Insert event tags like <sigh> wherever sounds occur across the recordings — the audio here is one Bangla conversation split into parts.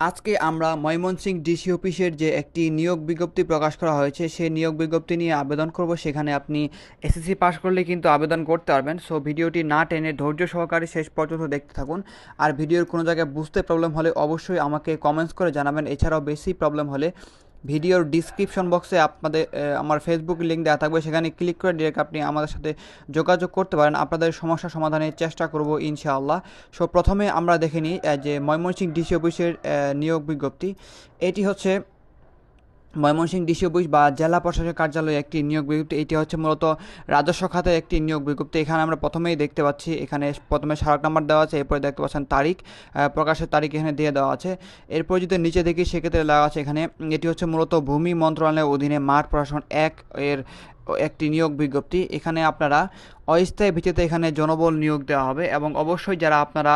আজকে আমরা ময়মনসিংহ ডিসি অফিসের যে একটি নিয়োগ বিজ্ঞপ্তি প্রকাশ করা হয়েছে, সেই নিয়োগ বিজ্ঞপ্তি নিয়ে আবেদন করব। সেখানে আপনি এসএসসি পাস করলে কিন্তু আবেদন করতে পারবেন। সো ভিডিওটি না টেনে ধৈর্য সহকারে শেষ পর্যন্ত দেখতে থাকুন। আর ভিডিওর কোনো জায়গায় বুঝতে প্রবলেম হলে অবশ্যই আমাকে কমেন্টস করে জানাবেন। এছাড়াও বেশি প্রবলেম হলে ভিডিওর ডিসক্রিপশন বক্সে আপনাদের আমার ফেসবুক লিঙ্ক দেওয়া থাকবে। সেখানে ক্লিক করে ডিরেক্ট আপনি আমাদের সাথে যোগাযোগ করতে পারেন। আপনাদের সমস্যা সমাধানের চেষ্টা করব ইনশাআল্লাহ। সো প্রথমে আমরা দেখে নিই যে ময়মনসিংহ ডিসি অফিসের নিয়োগ বিজ্ঞপ্তি। এটি হচ্ছে ময়মনসিংহ ডিসি অফিস বা জেলা প্রশাসক কার্যালয়ে একটি নিয়োগ বিজ্ঞপ্তি, এটি হচ্ছে মূলত রাজস্ব খাতে একটি নিয়োগ বিজ্ঞপ্তি। এখানে আমরা প্রথমেই দেখতে পাচ্ছি, এখানে প্রথমে স্মারক নাম্বার দেওয়া আছে, এরপরে দেখতে পাচ্ছেন তারিখ প্রকাশের তারিখ এখানে দিয়ে দেওয়া আছে। এরপর যদি নিচে দেখি, সেক্ষেত্রে দেওয়া আছে এখানে, এটি হচ্ছে মূলত ভূমি মন্ত্রণালয়ের অধীনে মাঠ প্রশাসন এক এর একটি নিয়োগ বিজ্ঞপ্তি। এখানে আপনারা অস্থায়ী ভিত্তিতে এখানে জনবল নিয়োগ দেওয়া হবে এবং অবশ্যই যারা আপনারা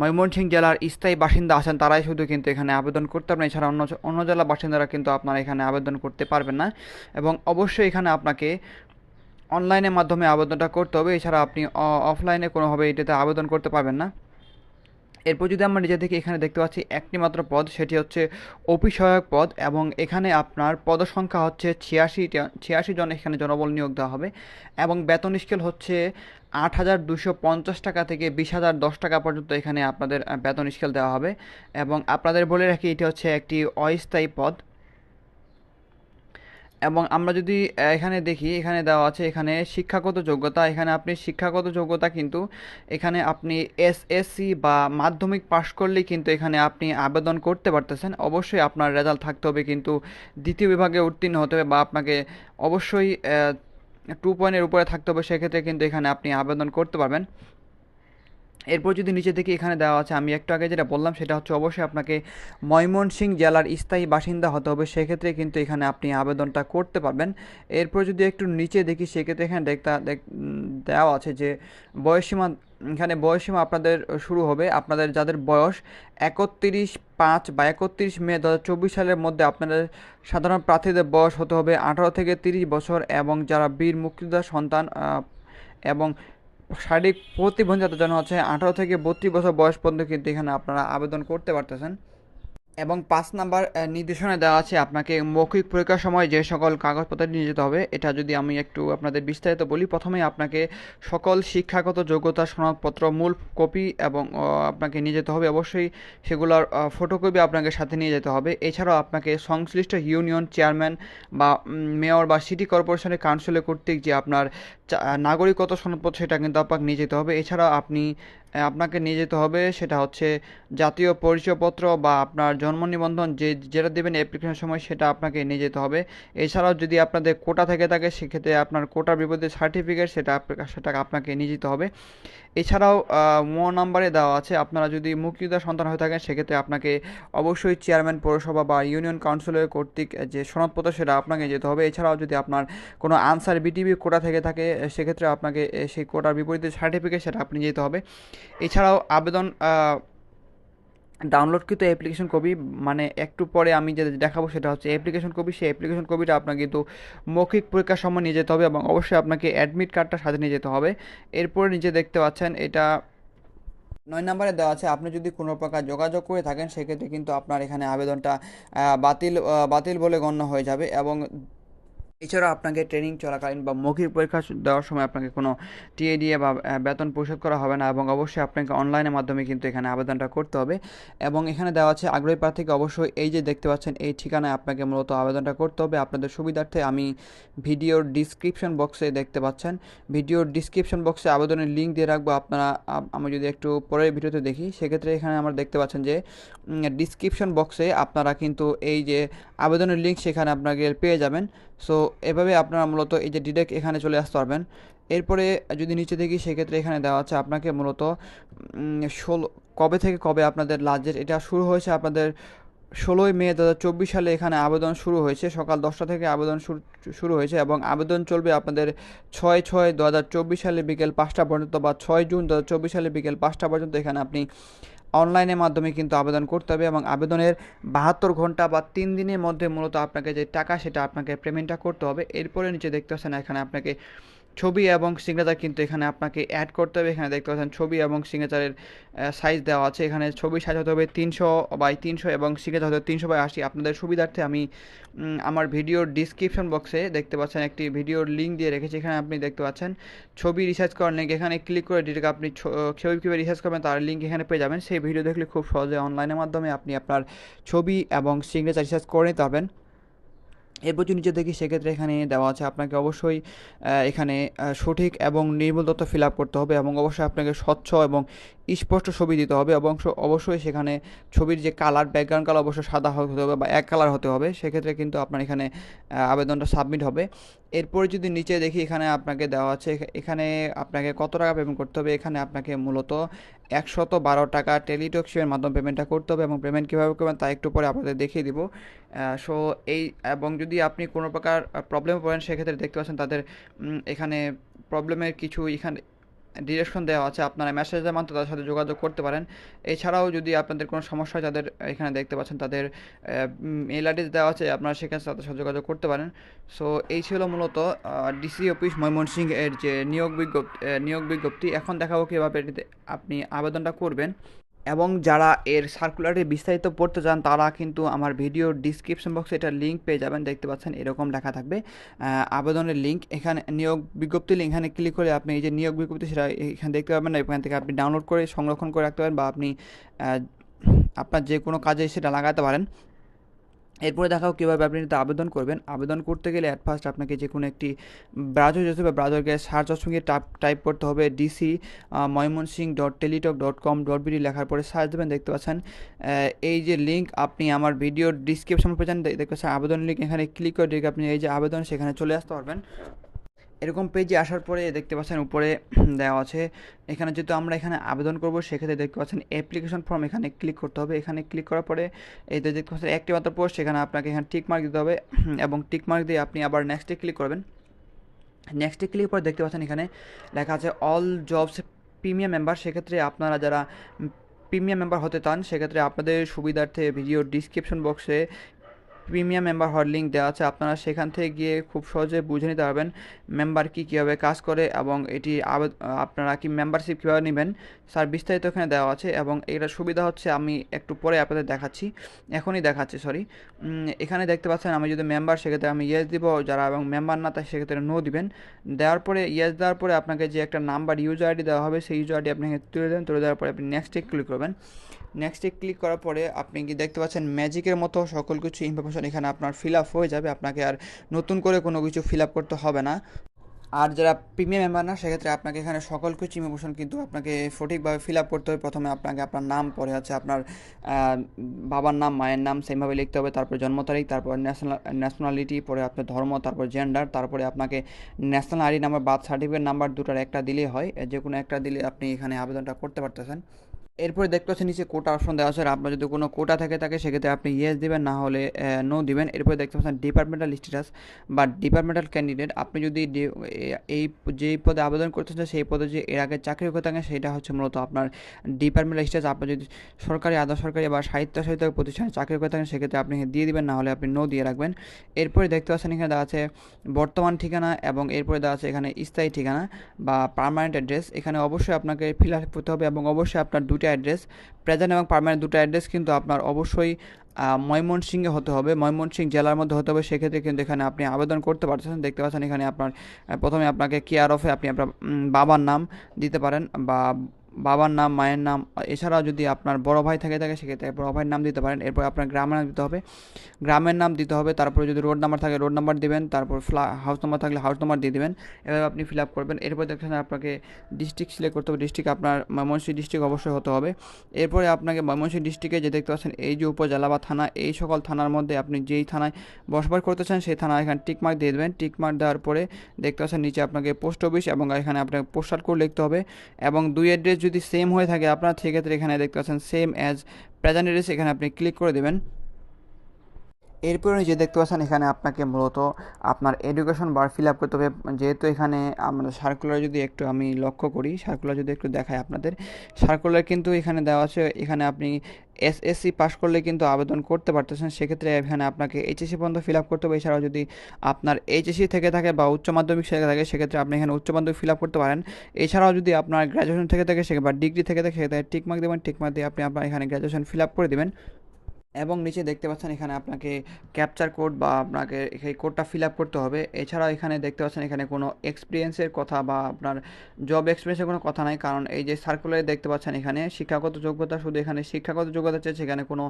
ময়মনসিংহ জেলার স্থায়ী বাসিন্দা আছেন, তারাই শুধু কিন্তু এখানে আবেদন করতে পারবেন। এছাড়া অন্য অন্য জেলার বাসিন্দারা কিন্তু আপনারা এখানে আবেদন করতে পারবেন না এবং অবশ্যই এখানে আপনাকে অনলাইনের মাধ্যমে আবেদনটা করতে হবে। এছাড়া আপনি অফলাইনে কোনোভাবে এটাতে আবেদন করতে পারবেন না। এরপর যদি আমরা নিজে থেকে এখানে দেখতে পাচ্ছি একটি মাত্র পদ, সেটি হচ্ছে অপিসহায়ক পদ এবং এখানে আপনার পদ সংখ্যা হচ্ছে ছিয়াশি ছিয়াশি জন এখানে জনবল নিয়োগ দেওয়া হবে এবং বেতন স্কেল হচ্ছে আট হাজার দুশো পঞ্চাশ টাকা থেকে বিশ হাজার দশ টাকা পর্যন্ত এখানে আপনাদের বেতন স্কেল দেওয়া হবে এবং আপনাদের বলে রাখি, এটি হচ্ছে একটি অস্থায়ী পদ। এবং আমরা যদি এখানে দেখি, এখানে দেওয়া আছে, এখানে শিক্ষাগত যোগ্যতা, এখানে আপনি শিক্ষাগত যোগ্যতা কিন্তু এখানে আপনি এসএসসি বা মাধ্যমিক পাশ করলেই কিন্তু এখানে আপনি আবেদন করতে পারতেছেন। অবশ্যই আপনার রেজাল্ট থাকতে হবে কিন্তু দ্বিতীয় বিভাগে উত্তীর্ণ হতে হবে বা আপনাকে অবশ্যই টু পয়েন্টের উপরে থাকতে হবে, সেক্ষেত্রে কিন্তু এখানে আপনি আবেদন করতে পারবেন। এরপর যদি নিচে দেখি এখানে দেওয়া আছে, আমি একটু আগে যেটা বললাম, সেটা হচ্ছে অবশ্যই আপনাকে ময়মনসিংহ জেলার স্থায়ী বাসিন্দা হতে হবে। সেক্ষেত্রে কিন্তু এখানে আপনি আবেদনটা করতে পারবেন। এরপর যদি একটু নিচে দেখি, সেক্ষেত্রে এখানে দেখতে দেওয়া আছে যে বয়সীমা এখানে বয়সীমা আপনাদের শুরু হবে। আপনাদের যাদের বয়স একত্রিশ পাঁচ বা একত্রিশ মে দু চব্বিশ সালের মধ্যে, আপনাদের সাধারণ প্রার্থীদের বয়স হতে হবে আঠারো থেকে তিরিশ বছর এবং যারা বীর মুক্তিযোদ্ধার সন্তান এবং শারীরিক প্রতিবন্ধিতার জন্য হচ্ছে, আঠারো থেকে বত্রিশ বছর বয়স পর্যন্ত কিন্তু এখানে আপনারা আবেদন করতে পারতেছেন। এবং পাঁচ নাম্বার নির্দেশনা দেওয়া আছে আপনাকে মৌখিক পরীক্ষার সময় যে সকল কাগজপত্র নিয়ে যেতে হবে। এটা যদি আমি একটু আপনাদের বিস্তারিত বলি, প্রথমেই আপনাকে সকল শিক্ষাগত যোগ্যতা সনদপত্র, মূল কপি এবং আপনাকে নিয়ে যেতে হবে। অবশ্যই সেগুলোর ফটোকপি আপনাকে সাথে নিয়ে যেতে হবে। এছাড়াও আপনাকে সংশ্লিষ্ট ইউনিয়ন চেয়ারম্যান বা মেয়র বা সিটি কর্পোরেশনের কাউন্সিলর কর্তৃক যে আপনার নাগরিকত্ব সনদপত্র, সেটা কিন্তু আপনাকে নিয়ে যেতে হবে। এছাড়া আপনি আপনাকে নিয়ে যেতে হবে। সেটা হচ্ছে জাতীয় পরিচয়পত্র বা আপনার জন্ম নিবন্ধন যে যেটা দেবেন অ্যাপ্লিকেশনের সময় সেটা আপনাকে নিয়ে যেতে হবে। এছাড়াও যদি আপনাদের কোটা থেকে থাকে, সেক্ষেত্রে আপনার কোটার বিপরীতে সার্টিফিকেট সেটা সেটা আপনাকে নিয়ে যেতে হবে। এছাড়াও ম নাম্বারে দেওয়া আছে। আপনারা যদি মুক্তিযোদ্ধা সন্তান হয়ে থাকেন, সেক্ষেত্রে আপনাকে অবশ্যই চেয়ারম্যান পৌরসভা বা ইউনিয়ন কাউন্সিলের কর্তৃক যে সনদপত্র, সেটা আপনাকে যেতে হবে। এছাড়াও যদি আপনার কোনো আনসার বিটিভি কোটা থেকে থাকে, সেক্ষেত্রে আপনাকে সেই কোটার বিপরীতে সার্টিফিকেট সেটা আপনি যেতে হবে। এছাড়াও আবেদন ডাউনলোডকৃত অ্যাপ্লিকেশন কপি মানে একটু পরে আমি যে দেখাবো সেটা হচ্ছে অ্যাপ্লিকেশন কপি। সেই অ্যাপ্লিকেশন কপিটা আপনাকে কিন্তু মৌখিক পরীক্ষার সময় নিয়ে যেতে হবে এবং অবশ্যই আপনাকে অ্যাডমিট কার্ডটা সাথে নিয়ে যেতে হবে। এরপরে নিচে দেখতে পাচ্ছেন এটা নয় নম্বরে দেওয়া আছে, আপনি যদি কোনো প্রকার যোগাযোগ করে থাকেন, সেক্ষেত্রে কিন্তু আপনার এখানে আবেদনটা বাতিল বাতিল বলে গণ্য হয়ে যাবে এবং এছাড়াও আপনাকে ট্রেনিং চলাকালীন বা মৌখিক পরীক্ষা দেওয়ার সময় আপনাকে কোনো টিএ দিয়ে বা বেতন পরিশোধ করা হবে না এবং অবশ্যই আপনাকে অনলাইনের মাধ্যমে কিন্তু এখানে আবেদনটা করতে হবে। এবং এখানে দেওয়া আছে আগ্রহী প্রার্থীকে অবশ্যই এই যে দেখতে পাচ্ছেন, এই ঠিকানায় আপনাকে মূলত আবেদনটা করতে হবে। আপনাদের সুবিধার্থে আমি ভিডিওর ডিসক্রিপশন বক্সে দেখতে পাচ্ছেন। ভিডিওর ডিসক্রিপশন বক্সে আবেদনের লিঙ্ক দিয়ে রাখব। আপনারা, আমি যদি একটু পরের ভিডিওতে দেখি, সেক্ষেত্রে এখানে আমরা দেখতে পাচ্ছেন যে ডিসক্রিপশন বক্সে আপনারা কিন্তু এই যে আবেদনের লিঙ্ক সেখানে আপনাকে পেয়ে যাবেন। সো এভাবে আপনারা মূলত এই যে ডিরেক্ট এখানে চলে আসতে পারবেন। এরপরে যদি নিচে দেখি, সেক্ষেত্রে এখানে দেওয়া আছে আপনাকে মূলত ষোলো, কবে থেকে কবে আপনাদের ডেট এটা শুরু হয়েছে আপনাদের ষোলোই মে দু হাজার চব্বিশ সালে এখানে আবেদন শুরু হয়েছে। সকাল দশটা থেকে আবেদন শুরু হয়েছে এবং আবেদন চলবে আপনাদের ছয় ছয় দু সালে বিকেল পাঁচটা পর্যন্ত বা ছয় জুন দু হাজার চব্বিশ সালে বিকেল পাঁচটা পর্যন্ত এখানে আপনি অনলাইনের মাধ্যমে কিন্তু আবেদন করতে হবে এবং আবেদনের বাহাত্তর ঘণ্টা বা তিন দিনের মধ্যে মূলত আপনাকে যে টাকা সেটা আপনাকে পেমেন্টটা করতে হবে। এরপরে নিচে দেখতে পাচ্ছেন এখানে আপনাকে ছবি এবং সিগনেচার কিন্তু এখানে আপনাকে অ্যাড করতে হবে। এখানে দেখতে পাচ্ছেন ছবি এবং সিগনেচারের সাইজ দেওয়া আছে। এখানে ছবি সাইজ হতে হবে তিনশো বাই তিনশো এবং সিগনেচার হতে হবে তিনশো বাই আশি। আপনাদের সুবিধার্থে আমি আমার ভিডিওর ডিসক্রিপশন বক্সে দেখতে পাচ্ছেন একটি ভিডিওর লিঙ্ক দিয়ে রেখেছি। এখানে আপনি দেখতে পাচ্ছেন ছবি রিসার্চ করার লিঙ্ক এখানে ক্লিক করে ডিরেক্ট আপনি ছবি কীভাবে রিসার্চ করবেন তার লিঙ্ক এখানে পেয়ে যাবেন। সেই ভিডিও দেখলে খুব সহজে অনলাইনের মাধ্যমে আপনি আপনার ছবি এবং সিগনেচার রিসার্চ করে নিতে পারবেন। এরপর যদি নিচে দেখি, সেক্ষেত্রে এখানে দেওয়া আছে আপনাকে অবশ্যই এখানে সঠিক এবং নির্ভুল তথ্য ফিল আপ করতে হবে এবং অবশ্যই আপনাকে স্বচ্ছ এবং স্পষ্ট ছবি দিতে হবে এবং অবশ্যই সেখানে ছবির যে কালার ব্যাকগ্রাউন্ড কালার অবশ্যই সাদা হতে হবে বা এক কালার হতে হবে। সেক্ষেত্রে কিন্তু আপনার এখানে আবেদনটা সাবমিট হবে। এরপরে যদি নিচে দেখি এখানে আপনাকে দেওয়া আছে এখানে আপনাকে কত টাকা পেমেন্ট করতে হবে? এখানে আপনাকে মূলত একশত বারো টাকা টেলিটক্সের মাধ্যমে পেমেন্টটা করতে হবে এবং পেমেন্ট কীভাবে করবেন তা একটু পরে আপনাদের দেখিয়ে দিব। সো এই, এবং যদি আপনি কোনো প্রকার প্রবলেমে পড়েন, সেক্ষেত্রে দেখতে পাচ্ছেন তাদের এখানে প্রবলেমের কিছু এখানে ডিরেকশন দেওয়া আছে, আপনারা মেসেজের মাধ্যমে তাদের সাথে যোগাযোগ করতে পারেন। এছাড়াও যদি আপনাদের কোনো সমস্যা হয়, তাদের এখানে দেখতে পাচ্ছেন, তাদের মেল অ্যাড্রেস দেওয়া আছে, আপনারা সেখানে তাদের সাথে যোগাযোগ করতে পারেন। সো এই ছিল মূলত ডিসি অফিস ময়মনসিংহ এর যে নিয়োগ বিজ্ঞপ্তি নিয়োগ বিজ্ঞপ্তি। এখন দেখাবো কীভাবে আপনি আবেদনটা করবেন। এবং যারা এর সার্কুলারে বিস্তারিত পড়তে চান, তারা কিন্তু আমার ভিডিও ডিসক্রিপশন বক্সে এটার লিঙ্ক পেয়ে যাবেন। দেখতে পাচ্ছেন, এরকম লেখা থাকবে। আবেদনের লিঙ্ক এখানে নিয়োগ বিজ্ঞপ্তি এখানে ক্লিক করে আপনি এই যে নিয়োগ বিজ্ঞপ্তি, সেটা এখানে দেখতে পাবেন এখান থেকে আপনি ডাউনলোড করে সংরক্ষণ করে রাখতে পারেন বা আপনি আপনার যে কোনো কাজে সেটা লাগাতে পারেন। এরপরে দেখাও কীভাবে আপনি এটাতে আবেদন করবেন। আবেদন করতে গেলে অ্যাট ফার্স্ট আপনাকে যে কোনো একটি ব্রাউজার যেতে হবে, ব্রাউজারকে সার্চ অপশনকে টাইপ টাইপ করতে হবে DC Mymensingh dot Teletalk dot com dot BD লেখার পরে সার্চ দেবেন, দেখতে পাচ্ছেন। এই যে লিঙ্ক আপনি আমার ভিডিওর ডিসক্রিপশন পেয়েছেন দেখতে পাচ্ছেন, আবেদন লিঙ্ক এখানে ক্লিক করে আপনি এই যে আবেদন সেখানে চলে আসতে পারবেন। এরকম পেজে আসার পরে দেখতে পাচ্ছেন উপরে <clears throat> দেওয়া আছে। এখানে যেহেতু আমরা এখানে আবেদন করব, সেক্ষেত্রে দেখতে পাচ্ছেন অ্যাপ্লিকেশন ফর্ম এখানে ক্লিক করতে হবে। এখানে ক্লিক করার পরে এই দেখতে পাচ্ছেন একটি মাত্র পোস্ট সেখানে আপনাকে এখানে টিক মার্ক দিতে হবে। <clears throat> এবং টিক মার্ক দিয়ে আপনি আবার নেক্সটে ক্লিক করবেন। নেক্সটে ক্লিক করে দেখতে পাচ্ছেন এখানে লেখা আছে অল জবস প্রিমিয়াম মেম্বার সেক্ষেত্রে আপনারা যারা প্রিমিয়াম মেম্বার হতে চান, সেক্ষেত্রে আপনাদের সুবিধার্থে ভিডিও ডিসক্রিপশন বক্সে প্রিমিয়াম মেম্বার হওয়ার লিঙ্ক দেওয়া আছে। আপনারা সেখান থেকে গিয়ে খুব সহজে বুঝে নিতে পারবেন মেম্বার কি কীভাবে কাজ করে এবং এটি আপনারা কি মেম্বারশিপ কীভাবে নেবেন স্যার বিস্তারিত এখানে দেওয়া আছে এবং এটার সুবিধা হচ্ছে আমি একটু পরে আপনাদের দেখাচ্ছি। এখনই দেখাচ্ছি সরি এখানে দেখতে পাচ্ছেন আমি যদি মেম্বার সেক্ষেত্রে আমি ইয়েস দিব যারা এবং মেম্বার না, তাই সেক্ষেত্রে নো দিবেন। দেওয়ার পরে ইয়েস দেওয়ার পরে আপনাকে যে একটা নাম্বার ইউজার আইডি দেওয়া হবে, সেই ইউজার আইডি আপনাকে তুলে দেবেন তুলে দেওয়ার পরে আপনি নেক্সটে ক্লিক করবেন। নেক্সটে ক্লিক করার পরে আপনি কি দেখতে পাচ্ছেন ম্যাজিকের মতো সকল কিছু ইনফরমেশন এখানে আপনার ফিল আপ হয়ে যাবে। আপনাকে আর নতুন করে কোনো কিছু ফিল আপ করতে হবে না। আর যারা প্রিমিয়াম মেম্বার না, সেক্ষেত্রে আপনাকে এখানে সকল কিছু ইমোশন কিন্তু আপনাকে সঠিকভাবে ফিল আপ করতে হবে। প্রথমে আপনাকে আপনার নাম পরে আছে, আপনার বাবার নাম, মায়ের নাম সেইভাবে লিখতে হবে, তারপর জন্ম তারিখ, তারপর ন্যাশনাল ন্যাশনালিটি পরে আপনার ধর্ম, তারপর জেন্ডার তারপরে আপনাকে national ID number birth certificate number দুটার একটা দিলেই হয়। যে কোনো একটা দিলে আপনি এখানে আবেদনটা করতে পারতেছেন। এরপরে দেখতে পাচ্ছেন নিচে কোটা অপশন দেওয়া আছে। আপনার যদি কোনো কোটা থেকে থাকে সেক্ষেত্রে আপনি ইয়েস দিবেন, না হলে নো দিবেন। এরপরে দেখতে পাচ্ছেন ডিপার্টমেন্টাল স্ট্যাটাস বা ডিপার্টমেন্টাল ক্যান্ডিডেট আপনি যদি এই যেই পদে আবেদন করতেছেন, সেই পদে যে এর আগে চাকরি করে থাকেন সেটা হচ্ছে মূলত আপনার ডিপার্টমেন্টাল স্ট্যাটাস আপনি যদি সরকারি, আধা সরকারি বা সাহিত্য সাহিত্য প্রতিষ্ঠানে চাকরি করে থাকেন, সেক্ষেত্রে আপনি দিয়ে দিবেন, না হলে আপনি নো দিয়ে রাখবেন। এরপরে দেখতে পাচ্ছেন এখানে দেওয়া আছে বর্তমান ঠিকানা এবং এরপরে দেওয়া আছে এখানে স্থায়ী ঠিকানা বা পার্মানেন্ট অ্যাড্রেস এখানে অবশ্যই আপনাকে ফিল আপ করতে হবে এবং অবশ্যই আপনার দুটো অ্যাড্রেস। প্রেজেন্ট এবং পারমানেন্ট দুটো অ্যাড্রেস কিন্তু আপনার অবশ্যই ময়মনসিংহে হতে হবে। ময়মনসিংহ জেলার মধ্যে হতে হবে। সেক্ষেত্রে কিন্তু এখানে আপনি আবেদন করতে পারছেন দেখতে পাচ্ছেন এখানে আপনার, প্রথমে আপনাকে কেয়ার অফে আপনি আপনার বাবার নাম দিতে পারেন বা বাবার নাম, মায়ের নাম, এছাড়াও যদি আপনার বড় ভাই থেকে, থাকে, সেক্ষেত্রে বড় ভাইয়ের নাম দিতে পারেন। এরপর আপনার গ্রামের নাম দিতে হবে। গ্রামের নাম দিতে হবে, তারপরে যদি রোড নাম্বার থাকে, রোড নাম্বার দেবেন, তারপর হাউস নাম্বার থাকলে হাউস নাম্বার দিয়ে দেবেন। এভাবে আপনি ফিল আপ করবেন। এরপর দেখছেন আপনাকে ডিস্ট্রিক্ট সিলেক্ট করতে হবে। ডিস্ট্রিক্ট আপনার ময়মনসিংহ ডিস্ট্রিক্ট অবশ্যই হতে হবে। এরপরে আপনাকে ময়মনসিংহ ডিস্ট্রিক্টে যে দেখতে পাচ্ছেন, এই যে উপজেলা বা থানা, এই সকল থানার মধ্যে আপনি যেই থানায় বসবাস করতে চান, সেই থানায় এখানে টিকমার্ক দিয়ে দেবেন। টিকমার্ক দেওয়ার পরে দেখতে পাচ্ছেন নিচে আপনাকে পোস্ট অফিস এবং এখানে আপনাকে পোস্টার কোড লিখতে হবে এবং দুই অ্যাড্রেস যদি সেম হয়ে থাকে, আপনার সেক্ষেত্রে এখানে দেখতে পাচ্ছেন সেম অ্যাজ প্রেজেন্ট অ্যাড্রেস এখানে আপনি ক্লিক করে দেবেন। এরপরে যে দেখতে পাচ্ছেন, এখানে আপনাকে মূলত আপনার এডুকেশন বার ফিল আপ করতে হবে। যেহেতু এখানে আমাদের সার্কুলার যদি একটু আমি লক্ষ্য করি সার্কুলার যদি একটু দেখাই আপনাদের সার্কুলার কিন্তু এখানে দেওয়া আছে, এখানে আপনি এসএসসি পাস করলে কিন্তু আবেদন করতে পারতেছেন। সেক্ষেত্রে এখানে আপনাকে এইচএসসি পর্যন্ত ফিল আপ করতে হবে। এছাড়াও যদি আপনার এইচএসসি থেকে থাকে বা উচ্চ মাধ্যমিক থেকে থাকে, সেক্ষেত্রে আপনি এখানে উচ্চ মাধ্যমিক ফিল আপ করতে পারেন। এছাড়াও যদি আপনার গ্র্যাজুয়েশন থেকে থাকে সে বা ডিগ্রি থেকে থাকে, সেক্ষেত্রে টিকমার্ক দেবেন। টিকমার্ক দিয়ে আপনি আপনার এখানে গ্র্যাজুয়েশন ফিল আপ করে দেবেন। এবং নিচে দেখতে পাচ্ছেন এখানে আপনাকে ক্যাপচার কোড বা আপনাকে এই কোডটা ফিল আপ করতে হবে। এছাড়াও এখানে দেখতে পাচ্ছেন এখানে কোনো এক্সপিরিয়েন্সের কথা বা আপনার জব এক্সপিরিয়েন্সের কোনো কথা নাই, কারণ এই যে সার্কুলারে দেখতে পাচ্ছেন এখানে শিক্ষাগত যোগ্যতা, শুধু এখানে শিক্ষাগত যোগ্যতা চেয়েছে, এখানে কোনো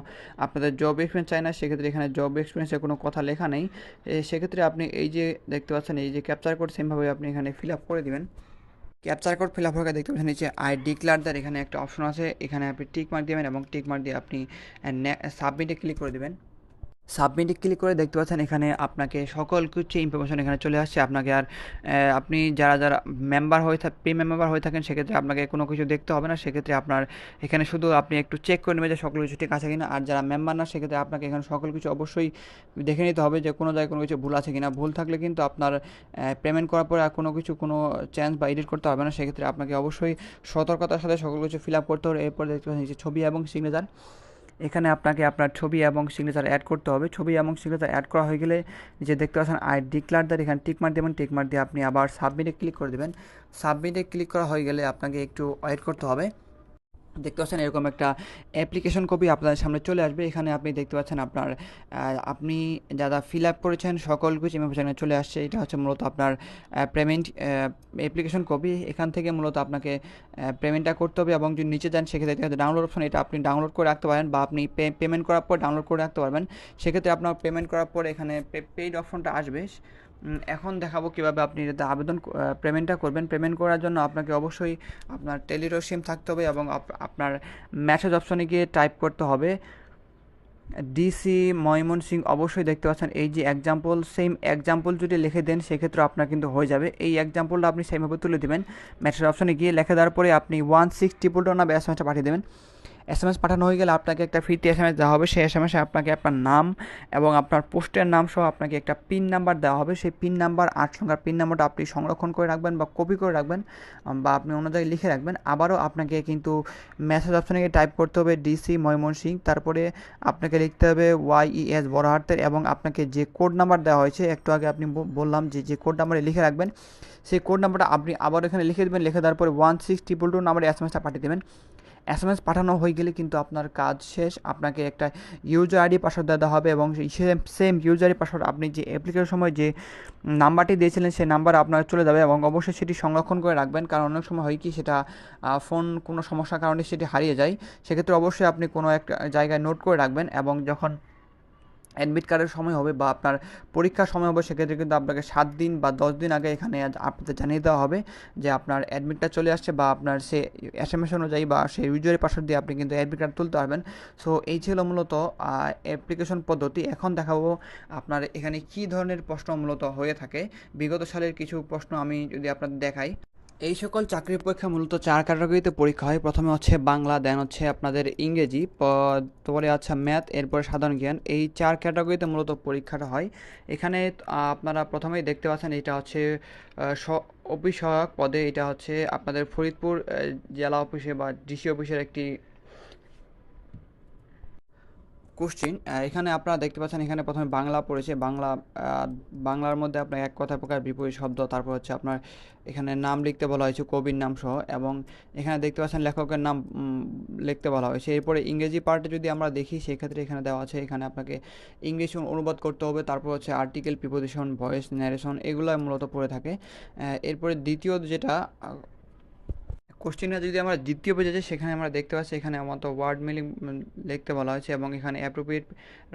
আপনাদের জব এক্সপিরিয়েন্স চাই না, সেক্ষেত্রে এখানে জব এক্সপিরিয়েন্সের কোনো কথা লেখা নেই। সেক্ষেত্রে আপনি এই যে দেখতে পাচ্ছেন, এই যে ক্যাপচার কোড সেমভাবে আপনি এখানে ফিল আপ করে দেবেন। ক্যাপচার কোড ফিল আপ হয়ে দেখতে পাচ্ছেন নিচে আই ডিক্লার দ্যার এখানে একটা অপশন আছে। এখানে আপনি টিক মার্ক দেবেন এবং টিক মার্ক দিয়ে আপনি সাবমিটে ক্লিক করে দেবেন। সাবমিটে ক্লিক করে দেখতে পাচ্ছেন এখানে আপনাকে সকল কিছু ইনফরমেশন এখানে চলে আসছে। আপনাকে আর আপনি যারা যারা মেম্বার হয়ে থাক প্রি মেম্বার হয়ে থাকেন, সেক্ষেত্রে আপনাকে কোনো কিছু দেখতে হবে না। সেক্ষেত্রে আপনার এখানে শুধু আপনি একটু চেক করে নেবেন যে সকল কিছু ঠিক আছে কিনা। আর যারা মেম্বার না, সেক্ষেত্রে আপনাকে এখানে সকল কিছু অবশ্যই দেখে নিতে হবে যে কোনো জায়গায় কোনো কিছু ভুল আছে কিনা। ভুল থাকলে কিন্তু আপনার পেমেন্ট করার পরে আর কোনো কিছু, কোনো চেঞ্জ বা এডিট করতে হবে না। সেক্ষেত্রে আপনাকে অবশ্যই সতর্কতার সাথে সকল কিছু ফিল আপ করতে হবে। এরপর দেখতে পাচ্ছেন ছবি এবং সিগনেচার এখানে আপনাকে আপনার ছবি এবং সিগনেচার অ্যাড করতে হবে। ছবি এবং সিগনেচার অ্যাড করা হয়ে গেলে যে দেখতে পাচ্ছেন আই ডিক্লার দ্যার এখানে টিকমার দেবেন। টিকমার দিয়ে আপনি আবার সাবমিটে ক্লিক করে দেবেন। সাবমিটে ক্লিক করা হয়ে গেলে আপনাকে একটু ওয়েট করতে হবে। দেখতে পাচ্ছেন, এরকম একটা অ্যাপ্লিকেশন কপি আপনাদের সামনে চলে আসবে। এখানে আপনি দেখতে পাচ্ছেন আপনার আপনি যারা ফিল আপ করেছেন, সকল কিছু ইনফরমেশন চলে আসছে। এটা হচ্ছে মূলত আপনার পেমেন্ট অ্যাপ্লিকেশন কপি এখান থেকে মূলত আপনাকে পেমেন্টটা করতে হবে এবং যদি নিচে যান, সেক্ষেত্রে ডাউনলোড অপশন এটা আপনি ডাউনলোড করে রাখতে পারেন বা আপনি পেমেন্ট করার পর ডাউনলোড করে রাখতে পারবেন। সেক্ষেত্রে আপনার পেমেন্ট করার পর এখানে পেইড অপশনটা আসবে। এখন দেখাবো কীভাবে আপনি এটাতে আবেদন পেমেন্টটা করবেন। পেমেন্ট করার জন্য আপনাকে অবশ্যই আপনার টেলিরো সিম থাকতে হবে এবং আপনার মেসেজ অপশনে গিয়ে টাইপ করতে হবে। ডিসি ময়মন সিং অবশ্যই দেখতে পাচ্ছেন। এই যে এক্সাম্পল সেম এক্সাম্পল যদি লিখে দেন, সেক্ষেত্রে আপনার কিন্তু হয়ে যাবে। এই এক্সাম্পলটা আপনি সেইভাবে তুলে দেবেন। মেসেজ অপশনে গিয়ে লেখে দেওয়ার পরে আপনি ওয়ান সিক্স ট্রিপল টু নামে পাঠিয়ে দেবেন। এস এম এস পাঠানো হয়ে গেলে আপনাকে একটা ফ্রিতে এস এম এস দেওয়া হবে। সেই এস এম এসে আপনাকে আপনার নাম এবং আপনার পোস্টের নাম সহ আপনাকে একটা পিন নাম্বার দেওয়া হবে। সেই পিন নাম্বার আট সংখ্যার পিন নাম্বারটা আপনি সংরক্ষণ করে রাখবেন বা কপি করে রাখবেন বা আপনি অন্য জায়গায় লিখে রাখবেন। আবারও আপনাকে কিন্তু মেসেজ অপশানে গিয়ে টাইপ করতে হবে ডিসি ময়মনসিং, তারপরে আপনাকে লিখতে হবে ওয়াই ই এস বড় হাতের এবং আপনাকে যে কোড নাম্বার দেওয়া হয়েছে, একটু আগে আপনি বললাম যে যে কোড নাম্বারে লিখে রাখবেন, সেই কোড নাম্বারটা আপনি আবার এখানে লিখে দেবেন। লিখে দেওয়ার পরে ওয়ান সিক্স ট্রিপল টু নাম্বারে এস এম এসটা পাঠিয়ে দেবেন। এস এম এস পাঠানো হয়ে গেলে কিন্তু আপনার কাজ শেষ। আপনাকে একটা ইউজার আইডি পাসওয়ার্ড দেওয়া হবে এবং সেম ইউজার আইডি পাসওয়ার্ড আপনি যে অ্যাপ্লিকেশনের সময় যে নাম্বারটি দিয়েছিলেন সেই নাম্বার আপনার চলে যাবে এবং অবশ্যই সেটি সংরক্ষণ করে রাখবেন। কারণ অনেক সময় হয় কি সেটা ফোন কোনো সমস্যার কারণে সেটি হারিয়ে যায়। সেক্ষেত্রে অবশ্যই আপনি কোনো একটা জায়গায় নোট করে রাখবেন এবং যখন অ্যাডমিট কার্ডের সময় হবে বা আপনার পরীক্ষার সময় হবে, সেক্ষেত্রে কিন্তু আপনাকে সাত দিন বা দশ দিন আগে এখানে আপনাদের জানিয়ে দেওয়া হবে যে আপনার অ্যাডমিটটা চলে আসছে বা আপনার সে এস এম এস অনুযায়ী বা সেই ইউজারের পাসওয়ার্ড দিয়ে আপনি কিন্তু অ্যাডমিট কার্ড তুলতে পারবেন। সো এই ছিল মূলত অ্যাপ্লিকেশন পদ্ধতি। এখন দেখাবো আপনার এখানে কী ধরনের প্রশ্ন মূলত হয়ে থাকে। বিগত সালের কিছু প্রশ্ন আমি যদি আপনাদের দেখাই। এই সকল চাকরির পরীক্ষা মূলত চার ক্যাটাগরিতে পরীক্ষা হয়। প্রথমে হচ্ছে বাংলা, দেন হচ্ছে আপনাদের ইংরেজি পরে আছে ম্যাথ, এরপরে সাধারণ জ্ঞান। এই চার ক্যাটাগরিতে মূলত পরীক্ষাটা হয়। এখানে আপনারা প্রথমেই দেখতে পাচ্ছেন এটা হচ্ছে অফিস পদে, এটা হচ্ছে আপনাদের ফরিদপুর জেলা অফিসে বা ডিসি অফিসের একটি কোশ্চিন এখানে আপনারা দেখতে পাচ্ছেন, এখানে প্রথমে বাংলা পড়েছে। বাংলা বাংলার মধ্যে আপনার এক কথা প্রকার বিপরীত শব্দ, তারপর হচ্ছে আপনার এখানে নাম লিখতে বলা হয়েছে, কবির নাম সহ, এবং এখানে দেখতে পাচ্ছেন লেখকের নাম লিখতে বলা হয়েছে। এরপরে ইংরেজি পার্টে যদি আমরা দেখি, সেক্ষেত্রে এখানে দেওয়া আছে, এখানে আপনাকে ইংলিশ অনুবাদ করতে হবে, তারপর হচ্ছে আর্টিকেল প্রিপোজিশন ভয়েস ন্যারেশন এগুলো মূলত পড়ে থাকে। এরপরে দ্বিতীয় যেটা কোশ্চেনটা যদি আমরা দ্বিতীয় পেজে যাই, সেখানে আমরা দেখতে পাচ্ছি এখানে আমাদের ওয়ার্ড মিলিং লিখতে বলা হয়েছে এবং এখানে appropriate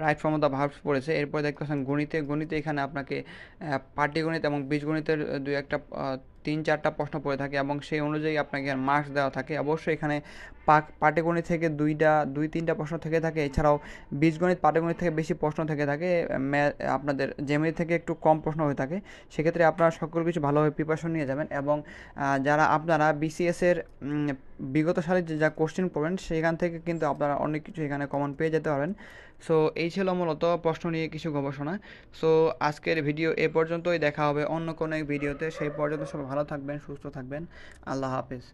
right form of the verbs পড়েছে। এরপর দেখতে পাচ্ছেন গণিতে গণিতে এখানে আপনাকে পাটিগণিত এবং বীজগণিতের দু একটা তিন চারটা প্রশ্ন পড়ে থাকে এবং সেই অনুযায়ী আপনাকে মার্কস দেওয়া থাকে। অবশ্যই এখানে পাটিগণিত থেকে দুইটা, দুই, তিনটা প্রশ্ন থেকে থাকে। এছাড়াও বীজগণিত, পাটিগণিত থেকে বেশি প্রশ্ন থেকে থাকে। আপনাদের জেমিনি থেকে একটু কম প্রশ্ন হয়ে থাকে। সেক্ষেত্রে আপনারা সকল কিছু ভালোভাবে প্রিপারেশন নিয়ে যাবেন এবং যারা আপনারা বিসিএসের বিগত সালে যে, যা কোশ্চেন পড়বেন, সেখান থেকে কিন্তু আপনারা অনেক কিছু এখানে কমন পেয়ে যেতে পারেন সো এই ছিল মূলত প্রশ্ন নিয়ে কিছু গবেষণা। সো আজকের ভিডিও এ পর্যন্তই দেখা হবে অন্য কোনো এক ভিডিওতে সেই পর্যন্ত সবাই ভালো থাকবেন, সুস্থ থাকবেন। আল্লাহ হাফেজ।